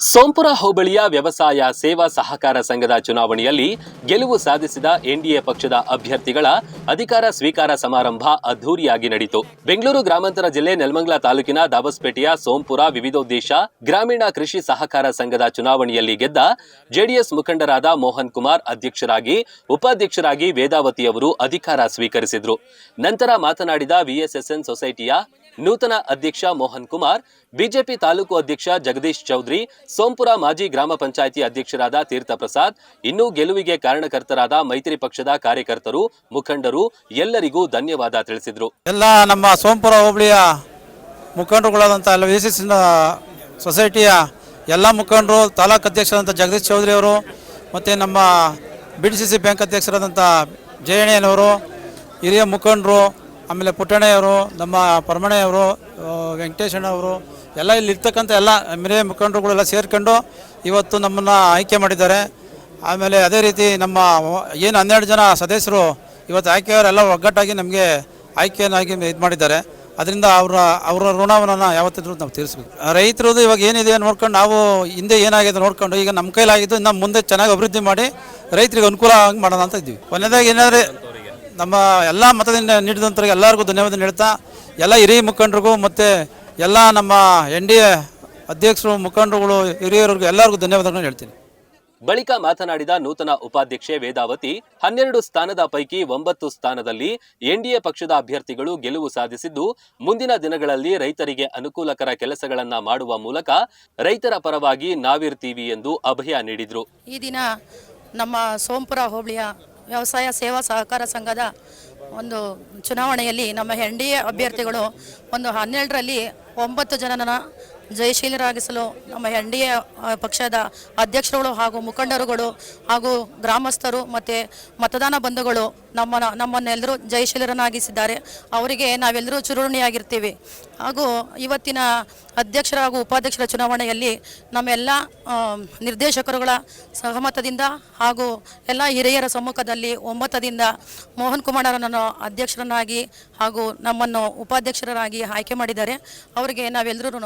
ಸೋಂಪುರ ಹೋಬಳಿಯ ವ್ಯವಸಾಯ ಸೇವಾ ಸಹಕಾರ ಸಂಘದ ಚುನಾವಣೆಯಲ್ಲಿ ಗೆಲುವು ಸಾಧಿಸಿದ ಎನ್ಡಿಎ ಪಕ್ಷದ ಅಭ್ಯರ್ಥಿಗಳ ಅಧಿಕಾರ ಸ್ವೀಕಾರ ಸಮಾರಂಭ ಅದ್ದೂರಿಯಾಗಿ ನಡೆಯಿತು ಬೆಂಗಳೂರು ಗ್ರಾಮಾಂತರ ಜಿಲ್ಲೆ ನೆಲಮಂಗಲ ತಾಲೂಕಿನ ದಾಬಸ್ಪೇಟೆಯ ಸೋಂಪುರ ವಿವಿಧೋದ್ದೇಶ ಗ್ರಾಮೀಣ ಕೃಷಿ ಸಹಕಾರ ಸಂಘದ ಚುನಾವಣೆಯಲ್ಲಿ ಗೆದ್ದ ಜೆಡಿಎಸ್ ಮುಖಂಡರಾದ ಮೋಹನ್ ಕುಮಾರ್ ಅಧ್ಯಕ್ಷರಾಗಿ, ಉಪಾಧ್ಯಕ್ಷರಾಗಿ ವೇದಾವತಿಯವರು ಅಧಿಕಾರ ಸ್ವೀಕರಿಸಿದರು. ನಂತರ ಮಾತನಾಡಿದ ವಿಎಸ್ಎಸ್ಎನ್ ಸೊಸೈಟಿಯ ನೂತನ ಅಧ್ಯಕ್ಷ ಮೋಹನ್ ಕುಮಾರ್, ಬಿಜೆಪಿ ತಾಲೂಕು ಅಧ್ಯಕ್ಷ ಜಗದೀಶ್ ಚೌಧರಿ, ಸೋಂಪುರ ಮಾಜಿ ಗ್ರಾಮ ಪಂಚಾಯಿತಿ ಅಧ್ಯಕ್ಷರಾದ ತೀರ್ಥ ಪ್ರಸಾದ್, ಇನ್ನೂ ಗೆಲುವಿಗೆ ಕಾರಣಕರ್ತರಾದ ಮೈತ್ರಿ ಪಕ್ಷದ ಕಾರ್ಯಕರ್ತರು, ಮುಖಂಡರು ಎಲ್ಲರಿಗೂ ಧನ್ಯವಾದ ತಿಳಿಸಿದರು. ಎಲ್ಲ ನಮ್ಮ ಸೋಂಪುರ ಹೋಬಳಿಯ ಮುಖಂಡರುಗಳಾದಂಥ ಸೊಸೈಟಿಯ ಎಲ್ಲ ಮುಖಂಡರು, ತಾಲೂಕು ಅಧ್ಯಕ್ಷರಾದಂಥ ಜಗದೀಶ್ ಚೌಧರಿ ಅವರು, ಮತ್ತು ನಮ್ಮ ಬಿ ಸಿ ಸಿ ಬ್ಯಾಂಕ್ ಅಧ್ಯಕ್ಷರಾದಂಥ ಜಯಣ್ಣನವರು ಹಿರಿಯ ಮುಖಂಡರು ಆಮೇಲೆ ಪುಟ್ಟಣ್ಣಯ್ಯವರು ನಮ್ಮ ವೆಂಕಟೇಶಣ್ಣ ವೆಂಕಟೇಶಣ್ಣವರು ಎಲ್ಲ ಇಲ್ಲಿ ಇರ್ತಕ್ಕಂಥ ಎಲ್ಲ ಮಿರಿಯ ಮುಖಂಡರುಗಳೆಲ್ಲ ಸೇರ್ಕೊಂಡು ಇವತ್ತು ನಮ್ಮನ್ನು ಆಯ್ಕೆ ಮಾಡಿದ್ದಾರೆ. ಆಮೇಲೆ ಅದೇ ರೀತಿ ನಮ್ಮ ಏನು ಹನ್ನೆರಡು ಜನ ಸದಸ್ಯರು ಇವತ್ತು ಆಯ್ಕೆಯವರೆಲ್ಲ ಒಗ್ಗಟ್ಟಾಗಿ ನಮಗೆ ಆಯ್ಕೆಯನ್ನಾಗಿ ಇದು ಮಾಡಿದ್ದಾರೆ. ಅದರಿಂದ ಅವರ ಅವರ ಋಣವನ್ನು ಯಾವತ್ತಿದ್ರೂ ನಾವು ತೀರಿಸ್ಬೇಕು. ರೈತರದ್ದು ಇವಾಗ ಏನಿದೆ ನೋಡ್ಕೊಂಡು ನಾವು ಹಿಂದೆ ಏನಾಗಿದೆ ನೋಡ್ಕೊಂಡು ಈಗ ನಮ್ಮ ಕೈಲಾಗಿದ್ದು ಇನ್ನು ಮುಂದೆ ಚೆನ್ನಾಗಿ ಅಭಿವೃದ್ಧಿ ಮಾಡಿ ರೈತರಿಗೆ ಅನುಕೂಲ ಆಗಿ ಮಾಡೋಣ ಅಂತ ಇದ್ದೀವಿ. ಕೊನೆಯದಾಗಿ ಏನಾದರೆ ನಮ್ಮ ಎಲ್ಲ ಮತದಿಂದ ನೀಡಿದಂಥವ್ರಿಗೆ ಎಲ್ಲರಿಗೂ ಧನ್ಯವಾದ ನೀಡ್ತಾ ಎಲ್ಲ ಹಿರಿಯ ಮುಖಂಡರಿಗೂ ಮತ್ತು ಎಲ್ಲ ನಮ್ಮ ಎನ್ ಡಿ ಎ ಅಧ್ಯಕ್ಷರು ಮುಖಂಡರುಗಳು ಹಿರಿಯರಿಗೂ ಎಲ್ಲರಿಗೂ ಧನ್ಯವಾದಗಳನ್ನು ಹೇಳ್ತೀನಿ. ಬಳಿಕ ಮಾತನಾಡಿದ ನೂತನ ಉಪಾಧ್ಯಕ್ಷೆ ವೇದಾವತಿ ಹನ್ನೆರಡು ಸ್ಥಾನದ ಪೈಕಿ ಒಂಬತ್ತು ಸ್ಥಾನದಲ್ಲಿ ಎನ್ಡಿಎ ಪಕ್ಷದ ಅಭ್ಯರ್ಥಿಗಳು ಗೆಲುವು ಸಾಧಿಸಿದ್ದು ಮುಂದಿನ ದಿನಗಳಲ್ಲಿ ರೈತರಿಗೆ ಅನುಕೂಲಕರ ಕೆಲಸಗಳನ್ನ ಮಾಡುವ ಮೂಲಕ ರೈತರ ಪರವಾಗಿ ನಾವಿರ್ತೀವಿ ಎಂದು ಅಭಯ ನೀಡಿದ್ರು. ಈ ದಿನ ನಮ್ಮ ಸೋಂಪುರ ಹೋಬಳಿಯ ವ್ಯವಸಾಯ ಸೇವಾ ಸಹಕಾರ ಸಂಘದ ಒಂದು ಚುನಾವಣೆಯಲ್ಲಿ ನಮ್ಮ ಎನ್ ಡಿ ಎ ಅಭ್ಯರ್ಥಿಗಳು ಒಂದು ಹನ್ನೆರಡರಲ್ಲಿ ಒಂಬತ್ತು ಜನನ ಜಯಶೀಲರಾಗಿಸಲು ನಮ್ಮ ಎನ್ ಡಿ ಎ ಪಕ್ಷದ ಅಧ್ಯಕ್ಷರುಗಳು ಹಾಗೂ ಮುಖಂಡರುಗಳು ಹಾಗೂ ಗ್ರಾಮಸ್ಥರು ಮತ್ತು ಮತದಾನ ಬಂಧುಗಳು ನಮ್ಮ ನಮ್ಮನ್ನೆಲ್ಲರೂ ಜಯಶೀಲರನ್ನಾಗಿಸಿದ್ದಾರೆ. ಅವರಿಗೆ ನಾವೆಲ್ಲರೂ ಚುರುಣಿಯಾಗಿರ್ತೀವಿ ಹಾಗೂ ಇವತ್ತಿನ ಅಧ್ಯಕ್ಷರ ಹಾಗೂ ಉಪಾಧ್ಯಕ್ಷರ ಚುನಾವಣೆಯಲ್ಲಿ ನಮ್ಮೆಲ್ಲ ನಿರ್ದೇಶಕರುಗಳ ಸಹಮತದಿಂದ ಹಾಗೂ ಎಲ್ಲ ಹಿರಿಯರ ಸಮ್ಮುಖದಲ್ಲಿ ಒಮ್ಮತದಿಂದ ಮೋಹನ್ ಕುಮಾರನನ್ನು ಅಧ್ಯಕ್ಷರನ್ನಾಗಿ ಹಾಗೂ ನಮ್ಮನ್ನು ಉಪಾಧ್ಯಕ್ಷರನ್ನಾಗಿ ಆಯ್ಕೆ ಮಾಡಿದ್ದಾರೆ. ಅವರಿಗೆ ನಾವೆಲ್ಲರೂ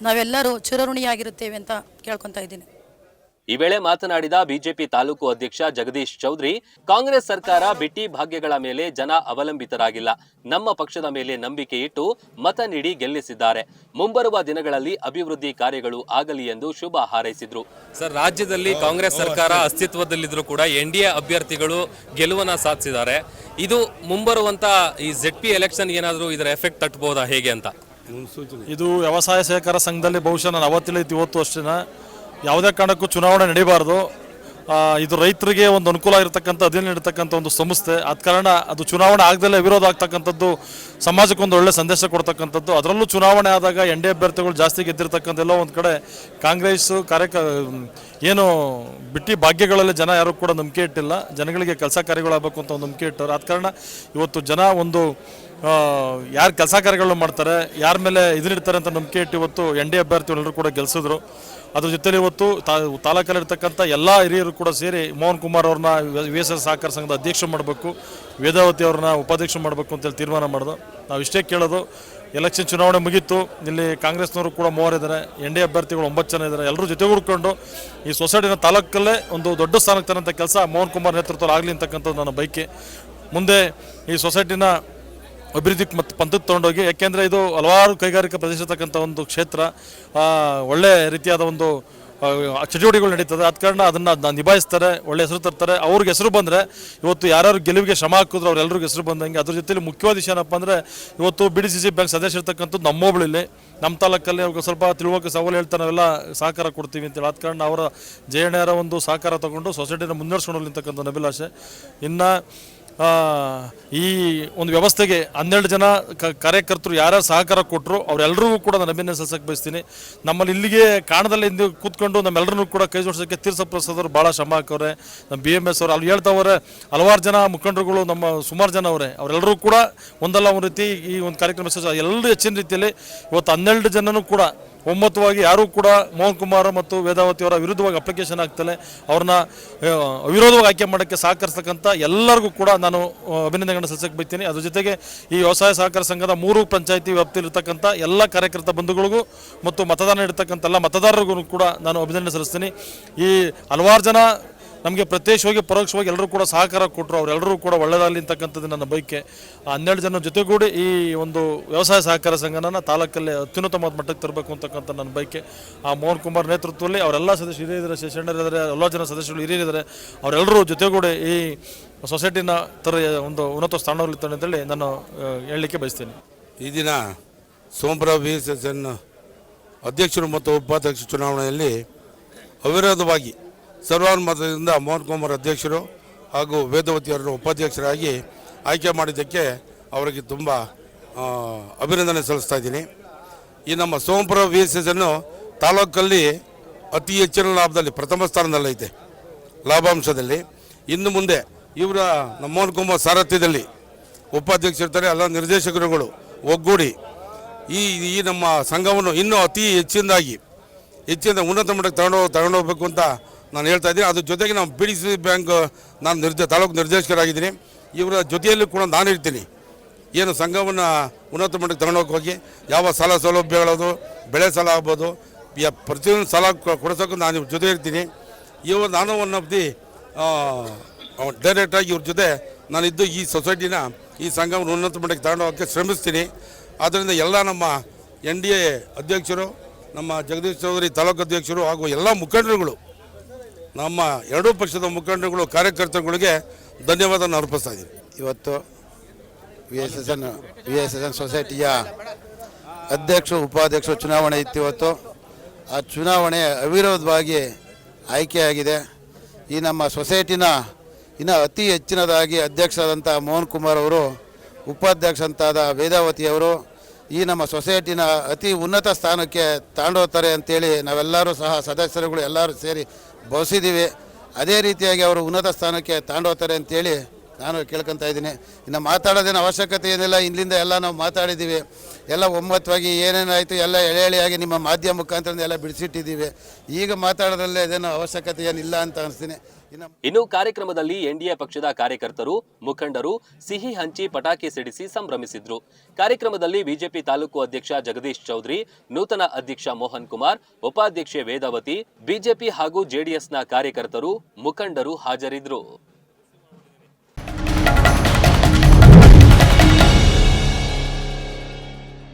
ನಾವೆಲ್ಲರೂ ಚಿರಋಣಿಯಾಗಿರುತ್ತೇವೆ ಅಂತ ಕೇಳ್ಕೊತಾ ಇದ್ದೀನಿ. ಈ ವೇಳೆ ಮಾತನಾಡಿದ ಬಿಜೆಪಿ ತಾಲೂಕು ಅಧ್ಯಕ್ಷ ಜಗದೀಶ್ ಚೌಧರಿ ಕಾಂಗ್ರೆಸ್ ಸರ್ಕಾರ ಬಿಟ್ಟಿ ಭಾಗ್ಯಗಳ ಮೇಲೆ ಜನ ಅವಲಂಬಿತರಾಗಿಲ್ಲ. ನಮ್ಮ ಪಕ್ಷದ ಮೇಲೆ ನಂಬಿಕೆ ಇಟ್ಟು ಮತ ನೀಡಿ ಗೆಲ್ಲಿಸಿದ್ದಾರೆ. ಮುಂಬರುವ ದಿನಗಳಲ್ಲಿ ಅಭಿವೃದ್ಧಿ ಕಾರ್ಯಗಳು ಆಗಲಿ ಎಂದು ಶುಭ ಹಾರೈಸಿದ್ರು. ಸರ್ ರಾಜ್ಯದಲ್ಲಿ ಕಾಂಗ್ರೆಸ್ ಸರ್ಕಾರ ಅಸ್ತಿತ್ವದಲ್ಲಿದ್ದರೂ ಕೂಡ ಎನ್ ಡಿ ಎ ಅಭ್ಯರ್ಥಿಗಳು ಗೆಲುವನ್ನ ಸಾಧಿಸಿದ್ದಾರೆ. ಇದು ಮುಂಬರುವಂತ ಈ ಜೆಡ್ ಪಿ ಎಲೆಕ್ಷನ್ ಏನಾದರೂ ಇದರ ಎಫೆಕ್ಟ್ ತಟ್ಟಬಹುದಾ ಹೇಗೆ ಅಂತ? ಇದು ವ್ಯವಸಾಯ ಸಹಕಾರ ಸಂಘದಲ್ಲಿ ಬಹುಶಃ ನಾನು ಅವತ್ತಿಲ್ಲ ಇವತ್ತು ಅಷ್ಟೇನ ಯಾವುದೇ ಕಾರಣಕ್ಕೂ ಚುನಾವಣೆ ನಡೀಬಾರ್ದು. ಇದು ರೈತರಿಗೆ ಒಂದು ಅನುಕೂಲ ಆಗಿರ್ತಕ್ಕಂಥ ಅಧೀನ ನೀಡತಕ್ಕಂಥ ಒಂದು ಸಂಸ್ಥೆ. ಆದ ಕಾರಣ ಅದು ಚುನಾವಣೆ ಆಗದಲ್ಲೇ ವಿರೋಧ ಆಗ್ತಕ್ಕಂಥದ್ದು, ಸಮಾಜಕ್ಕೊಂದು ಒಳ್ಳೆ ಸಂದೇಶ ಕೊಡ್ತಕ್ಕಂಥದ್ದು. ಅದರಲ್ಲೂ ಚುನಾವಣೆ ಆದಾಗ ಎನ್ ಡಿ ಅಭ್ಯರ್ಥಿಗಳು ಜಾಸ್ತಿ ಗೆದ್ದಿರ್ತಕ್ಕಂಥ ಎಲ್ಲೋ ಒಂದು ಕಡೆ ಕಾಂಗ್ರೆಸ್ಸು ಕಾರ್ಯಕ, ಏನು ಬಿಟ್ಟಿ ಭಾಗ್ಯಗಳಲ್ಲಿ ಜನ ಯಾರು ಕೂಡ ನಂಬಿಕೆ ಇಟ್ಟಿಲ್ಲ. ಜನಗಳಿಗೆ ಕೆಲಸ ಕಾರ್ಯಗಳಾಗಬೇಕು ಅಂತ ಒಂದು ನಂಬಿಕೆ ಇಟ್ಟರು ಆದ ಕಾರಣ ಇವತ್ತು ಜನ ಒಂದು ಯಾರು ಕೆಲಸ ಕಾರ್ಯಗಳು ಮಾಡ್ತಾರೆ, ಯಾರ ಮೇಲೆ ಇದನ್ನಿಡ್ತಾರೆ ಅಂತ ನಂಬಿಕೆ ಇಟ್ಟು ಇವತ್ತು ಎನ್ ಡಿ ಅಭ್ಯರ್ಥಿಗಳೆಲ್ಲರೂ ಕೂಡ ಗೆಲ್ಸಿದ್ರು. ಅದ್ರ ಜೊತೆಲಿ ಇವತ್ತು ತಾ, ತಾಲೂಕಲ್ಲಿರ್ತಕ್ಕಂಥ ಎಲ್ಲ ಹಿರಿಯರು ಕೂಡ ಸೇರಿ ಮೋಹನ್ ಕುಮಾರ್ ಅವ್ರನ್ನ ವಿ ಎಸ್ ಎಸ್ ಸಹಕಾರ ಸಂಘದ ಅಧ್ಯಕ್ಷ ಮಾಡಬೇಕು, ವೇದಾವತಿ ಅವ್ರನ್ನ ಉಪಾಧ್ಯಕ್ಷ ಮಾಡಬೇಕು ಅಂತೇಳಿ ತೀರ್ಮಾನ ಮಾಡೋದು. ನಾವು ಇಷ್ಟೇ ಕೇಳೋದು, ಎಲೆಕ್ಷನ್ ಚುನಾವಣೆ ಮುಗೀತು, ಇಲ್ಲಿ ಕಾಂಗ್ರೆಸ್ನವರು ಕೂಡ ಮೂವರಿದ್ದಾರೆ ಎನ್ ಡಿ ಅಭ್ಯರ್ಥಿಗಳು ಒಂಬತ್ತು ಜನ ಇದ್ದಾರೆ ಎಲ್ಲರೂ ಜೊತೆ ಹುಡ್ಕೊಂಡು ಈ ಸೊಸೈಟಿನ ತಾಲೂಕಲ್ಲೇ ಒಂದು ದೊಡ್ಡ ಸ್ಥಾನಕ್ಕೆ ತರಂಥ ಕೆಲಸ ಮೋಹನ್ ಕುಮಾರ್ ನೇತೃತ್ವದಲ್ಲಿ ಆಗಲಿ ಅಂತಕ್ಕಂಥದ್ದು ನನ್ನ ಬೈಕೆ ಮುಂದೆ ಈ ಸೊಸೈಟಿನ ಅಭಿವೃದ್ಧಿ ಮತ್ತು ಪಂಥಕ್ಕೆ ತೊಗೊಂಡೋಗಿ, ಯಾಕೆಂದರೆ ಇದು ಹಲವಾರು ಕೈಗಾರಿಕಾ ಪ್ರದೇಶ ಇರ್ತಕ್ಕಂಥ ಒಂದು ಕ್ಷೇತ್ರ ಒಳ್ಳೆ ರೀತಿಯಾದ ಒಂದು ಚಟುವಟಿಕೆಗಳು ನಡೀತದೆ. ಆದ ಕಾರಣ ಅದನ್ನು ನಿಭಾಯಿಸ್ತಾರೆ, ಒಳ್ಳೆ ಹೆಸರು ತರ್ತಾರೆ. ಅವ್ರಿಗೆ ಹೆಸರು ಬಂದರೆ, ಇವತ್ತು ಯಾರ್ಯಾರು ಗೆಲುವಿಗೆ ಶ್ರಮ ಹಾಕಿದ್ರು ಅವ್ರೆಲ್ಲರಿಗೂ ಹೆಸರು ಬಂದಂಗೆ, ಅದ್ರ ಜೊತೆಲಿ ಮುಖ್ಯವಾದ ವಿಷಯ ಏನಪ್ಪ ಅಂದರೆ, ಇವತ್ತು B D C C bank ಸದಸ್ಯ ಇರ್ತಕ್ಕಂಥದ್ದು ನಮ್ಮೊಬ್ಳಿಲ್ಲಿ ನಮ್ಮ ತಾಲೂಕಲ್ಲಿ ಅವ್ರಿಗೆ ಸ್ವಲ್ಪ ತಿಳುವಳಿಕೆ ಸವಾಲು ಹೇಳ್ತಾರೆ ನಾವೆಲ್ಲ ಸಹಕಾರ ಕೊಡ್ತೀವಿ ಅಂತೇಳಿ. ಆದ ಕಾರಣ ಅವರ ಜಯಣ್ಣರ ಒಂದು ಸಹಕಾರ ತಗೊಂಡು ಸೊಸೈಟಿನ ಮುನ್ನಡೆಸ್ಕೊಂಡು ಹೋಗ್ಲಿರ್ತಕ್ಕಂಥ ನಭಿಲಾಷೆ ಇನ್ನು ಈ ಒಂದು ವ್ಯವಸ್ಥೆಗೆ ಹನ್ನೆರಡು ಜನ ಕಾರ್ಯಕರ್ತರು ಯಾರ್ಯಾರು ಸಹಕಾರ ಕೊಟ್ಟರು ಅವರೆಲ್ಲರಿಗೂ ಕೂಡ ನಾನು ಅಭಿನಂದನೆ ಸಲ್ಲಿಸಕ್ಕೆ ಬಯಸ್ತೀನಿ. ನಮ್ಮಲ್ಲಿ ಇಲ್ಲಿಗೆ ಕಾಣದಲ್ಲಿ ಕೂತ್ಕೊಂಡು ನಮ್ಮೆಲ್ಲರನ್ನೂ ಕೂಡ ಕೈ ಜೋಡಿಸೋಕ್ಕೆ ತೀರ್ಥ ಪ್ರಸಾದ್ ಅವರು ಭಾಳ ಶ್ರಮ ಹಾಕವ್ರೆ. ನಮ್ಮ ಬಿ ಎಂ ಎಸ್ ಅವರು ಅಲ್ಲಿ ಹೇಳ್ತಾವ್ರೆ ಹಲವಾರು ಜನ ಮುಖಂಡರುಗಳು ನಮ್ಮ ಸುಮಾರು ಜನ ಅವರೇ. ಅವರೆಲ್ಲರೂ ಕೂಡ ಒಂದಲ್ಲ ಒಂದು ರೀತಿ ಈ ಒಂದು ಕಾರ್ಯಕ್ರಮ ಎಲ್ಲರೂ ಹೆಚ್ಚಿನ ರೀತಿಯಲ್ಲಿ ಇವತ್ತು ಹನ್ನೆರಡು ಜನನೂ ಕೂಡ ಒಮ್ಮತವಾಗಿ ಯಾರೂ ಕೂಡ ಮೋಹನ್ ಕುಮಾರ್ ಮತ್ತು ವೇದಾವತಿ ಅವರ ವಿರುದ್ಧವಾಗಿ ಅಪ್ಲಿಕೇಶನ್ ಆಗ್ತಲೇ ಅವ್ರನ್ನ ಅವಿರೋಧವಾಗಿ ಆಯ್ಕೆ ಮಾಡೋಕ್ಕೆ ಸಹಕರಿಸ್ತಕ್ಕಂಥ ಎಲ್ಲರಿಗೂ ಕೂಡ ನಾನು ಅಭಿನಂದನೆಗಳನ್ನು ಸಲ್ಲಿಸಕ್ಕೆ ಬೈತೀನಿ ಅದ್ರ ಜೊತೆಗೆ ಈ ವ್ಯವಸಾಯ ಸಹಕಾರ ಸಂಘದ ಮೂರು ಪಂಚಾಯಿತಿ ವ್ಯಾಪ್ತಿಯಲ್ಲಿರ್ತಕ್ಕಂಥ ಎಲ್ಲ ಕಾರ್ಯಕರ್ತ ಬಂಧುಗಳಿಗೂ ಮತ್ತು ಮತದಾನ ನೀಡ್ತಕ್ಕಂಥ ಎಲ್ಲ ಮತದಾರರಿಗೂ ಕೂಡ ನಾನು ಅಭಿನಂದನೆ ಸಲ್ಲಿಸ್ತೀನಿ. ಈ ಹಲವಾರು ಜನ ನಮಗೆ ಪ್ರತ್ಯಕ್ಷವಾಗಿ ಪರೋಕ್ಷವಾಗಿ ಎಲ್ಲರೂ ಕೂಡ ಸಹಕಾರ ಕೊಟ್ಟರು ಅವರೆಲ್ಲರೂ ಕೂಡ ಒಳ್ಳೆಯದಾಗಲಿ ಅಂತಕ್ಕಂಥದ್ದು ನನ್ನ ಬೈಕೆ ಹನ್ನೆರಡು ಜನ ಜೊತೆಗೂಡಿ ಈ ಒಂದು ವ್ಯವಸಾಯ ಸಹಕಾರ ಸಂಘನ ತಾಲೂಕಲ್ಲಿ ಅತ್ಯುನ್ನತ ಮಟ್ಟಕ್ಕೆ ತರಬೇಕು ಅಂತಕ್ಕಂಥ ನನ್ನ ಬೈಕೆ ಆ ಮೋಹನ್ ಕುಮಾರ್ ನೇತೃತ್ವದಲ್ಲಿ ಅವರೆಲ್ಲ ಸದಸ್ಯರು ಹಿರಿಯರಿದ್ದಾರೆ ಶೇಷಣ್ಣರಿದ್ದಾರೆ, ಎಲ್ಲ ಜನ ಸದಸ್ಯರು ಹಿರಿಯರಿದ್ದಾರೆ ಅವರೆಲ್ಲರೂ ಜೊತೆಗೂಡಿ ಈ ಸೊಸೈಟಿನ ತರ ಒಂದು ಉನ್ನತ ಸ್ಥಾನದಲ್ಲಿ ಅಂತೇಳಿ ನಾನು ಹೇಳಲಿಕ್ಕೆ ಬಯಸ್ತೇನೆ. ಈ ದಿನ ಸೋಮರಾವ್ ಬಿ ಎಸ್ ಅಧ್ಯಕ್ಷರು ಮತ್ತು ಉಪಾಧ್ಯಕ್ಷ ಚುನಾವಣೆಯಲ್ಲಿ ಅವಿರೋಧವಾಗಿ ಸರ್ವಾನುಮತದಿಂದ ಮೋಹನ್ ಕುಮಾರ್ ಅಧ್ಯಕ್ಷರು ಹಾಗೂ ವೇದವತಿಯವರನ್ನು ಉಪಾಧ್ಯಕ್ಷರಾಗಿ ಆಯ್ಕೆ ಮಾಡಿದ್ದಕ್ಕೆ ಅವರಿಗೆ ತುಂಬ ಅಭಿನಂದನೆ ಸಲ್ಲಿಸ್ತಾ ಇದ್ದೀನಿ. ಈ ನಮ್ಮ ಸೋಮಪುರ ವಿ ಎಸ್ ಎಸ್ ಅನ್ನು ತಾಲೂಕಲ್ಲಿ ಅತಿ ಹೆಚ್ಚಿನ ಲಾಭದಲ್ಲಿ, ಪ್ರಥಮ ಸ್ಥಾನದಲ್ಲೈತೆ ಲಾಭಾಂಶದಲ್ಲಿ. ಇನ್ನು ಮುಂದೆ ಇವರ, ನಮ್ಮ ಮೋಹನ್ ಕುಮಾರ್ ಸಾರಥ್ಯದಲ್ಲಿ ಉಪಾಧ್ಯಕ್ಷರಿರ್ತಾರೆ ಎಲ್ಲ ನಿರ್ದೇಶಕರುಗಳು ಒಗ್ಗೂಡಿ ಈ ಈ ನಮ್ಮ ಸಂಘವನ್ನು ಇನ್ನೂ ಅತಿ ಹೆಚ್ಚಿನದಾಗಿ, ಹೆಚ್ಚಿನ ಉನ್ನತ ಮಟ್ಟಕ್ಕೆ ತಗೊಂಡು, ತಗೊಂಡೋಗ್ಬೇಕು ಅಂತ ನಾನು ಹೇಳ್ತಾ ಇದ್ದೀನಿ, ಅದ್ರ ಜೊತೆಗೆ ನಾವು ಬಿ ಡಿ ಸಿ ಬ್ಯಾಂಕ್ ನಾನು ನಿರ್ದೇ, ತಾಲೂಕು ನಿರ್ದೇಶಕರಾಗಿದ್ದೀನಿ. ಇವರ ಜೊತೆಯಲ್ಲೂ ಕೂಡ ನಾನು ಇರ್ತೀನಿ. ಏನು ಸಂಘವನ್ನು ಉನ್ನತ ಮಟ್ಟಕ್ಕೆ ತಗೊಂಡೋಗಿ ಹೋಗಿ, ಯಾವ ಸಾಲ ಸೌಲಭ್ಯಗಳದು ಬೆಳೆ ಸಾಲ ಆಗ್ಬೋದು, ಯಾ ಪ್ರತಿಯೊಂದು ಸಾಲ ಕೊಡ್ಸೋಕ್ಕೂ ನಾನು ಇವ್ರ ಜೊತೆ ಇರ್ತೀನಿ. ಇವರು ನಾನು ಒನ್ ಆಫ್ ದಿ ಡೈರೆಕ್ಟಾಗಿ ಇವ್ರ ಜೊತೆ ನಾನಿದ್ದು ಈ ಸೊಸೈಟಿನ, ಈ ಸಂಘವನ್ನು ಉನ್ನತ ಮಟ್ಟಕ್ಕೆ ತಗೊಂಡೋಗೋಕ್ಕೆ ಶ್ರಮಿಸ್ತೀನಿ. ಆದ್ದರಿಂದ ಎಲ್ಲ ನಮ್ಮ ಎನ್ ಡಿ ಎ ಅಧ್ಯಕ್ಷರು, ನಮ್ಮ ಜಗದೀಶ್ ಚೌಧರಿ ತಾಲೂಕು ಅಧ್ಯಕ್ಷರು ಹಾಗೂ ಎಲ್ಲ ಮುಖಂಡರುಗಳು ನಮ್ಮ ಎರಡೂ ಪಕ್ಷದ ಮುಖಂಡರುಗಳು, ಕಾರ್ಯಕರ್ತರುಗಳಿಗೆ ಧನ್ಯವಾದವನ್ನು ಅರ್ಪಿಸ್ತಾ ಇದ್ದೀನಿ. ಇವತ್ತು V S S N V S S N ಸೊಸೈಟಿಯ ಅಧ್ಯಕ್ಷ ಉಪಾಧ್ಯಕ್ಷ ಚುನಾವಣೆ ಇತ್ತು ಇವತ್ತು ಆ ಚುನಾವಣೆ ಅವಿರೋಧವಾಗಿ ಆಯ್ಕೆಯಾಗಿದೆ. ಈ ನಮ್ಮ ಸೊಸೈಟಿನ ಇನ್ನು ಅತಿ ಹೆಚ್ಚಿನದಾಗಿ ಅಧ್ಯಕ್ಷರಾದಂಥ ಮೋಹನ್ ಕುಮಾರ್ ಅವರು ಉಪಾಧ್ಯಕ್ಷ ಅಂತಾದ ವೇದಾವತಿಯವರು ಈ ನಮ್ಮ ಸೊಸೈಟಿನ ಅತಿ ಉನ್ನತ ಸ್ಥಾನಕ್ಕೆ ತಾಂಡೋತಾರೆ ಅಂತೇಳಿ ನಾವೆಲ್ಲರೂ ಸಹ ಸದಸ್ಯರುಗಳು ಎಲ್ಲರೂ ಸೇರಿ ಭಾವಿಸಿದ್ದೀವಿ ಅದೇ ರೀತಿಯಾಗಿ ಅವರು ಉನ್ನತ ಸ್ಥಾನಕ್ಕೆ ತಾಂಡೋಗ್ತಾರೆ ಅಂತೇಳಿ ನಾನು ಕೇಳ್ಕೊತಾ ಇದ್ದೀನಿ. ಇನ್ನು ಮಾತಾಡೋದೇನು ಅವಶ್ಯಕತೆ ಏನಿಲ್ಲ. ಇಲ್ಲಿಂದ ಎಲ್ಲ ನಾವು ಮಾತಾಡಿದ್ದೀವಿ. ಎಲ್ಲ ಒಮ್ಮತವಾಗಿ ಏನೇನಾಯಿತು ಎಲ್ಲ ಎಳೆ ಎಳೆಯಾಗಿ ನಿಮ್ಮ ಮಾಧ್ಯಮ ಮುಖಾಂತರ ಎಲ್ಲ ಬಿಡಿಸಿಟ್ಟಿದ್ದೀವಿ. ಈಗ ಮಾತಾಡೋದ್ರಲ್ಲೇ ಅದೇನು ಅವಶ್ಯಕತೆ ಏನಿಲ್ಲ ಅಂತ ಅನಿಸ್ತೀನಿ. ಇನ್ನು ಕಾರ್ಯಕ್ರಮದಲ್ಲಿ ಎನ್ಡಿಎ ಪಕ್ಷದ ಕಾರ್ಯಕರ್ತರು, ಮುಖಂಡರು ಸಿಹಿ ಹಂಚಿ ಪಟಾಕಿ ಸಿಡಿಸಿ ಸಂಭ್ರಮಿಸಿದ್ರು. ಕಾರ್ಯಕ್ರಮದಲ್ಲಿ ಬಿಜೆಪಿ ತಾಲೂಕು ಅಧ್ಯಕ್ಷ ಜಗದೀಶ್ ಚೌಧರಿ, ನೂತನ ಅಧ್ಯಕ್ಷ ಮೋಹನ್ ಕುಮಾರ್, ಉಪಾಧ್ಯಕ್ಷೆ ವೇದಾವತಿ, ಬಿಜೆಪಿ ಹಾಗೂ ಜೆಡಿಎಸ್ನ ಕಾರ್ಯಕರ್ತರು, ಮುಖಂಡರು ಹಾಜರಿದ್ದರು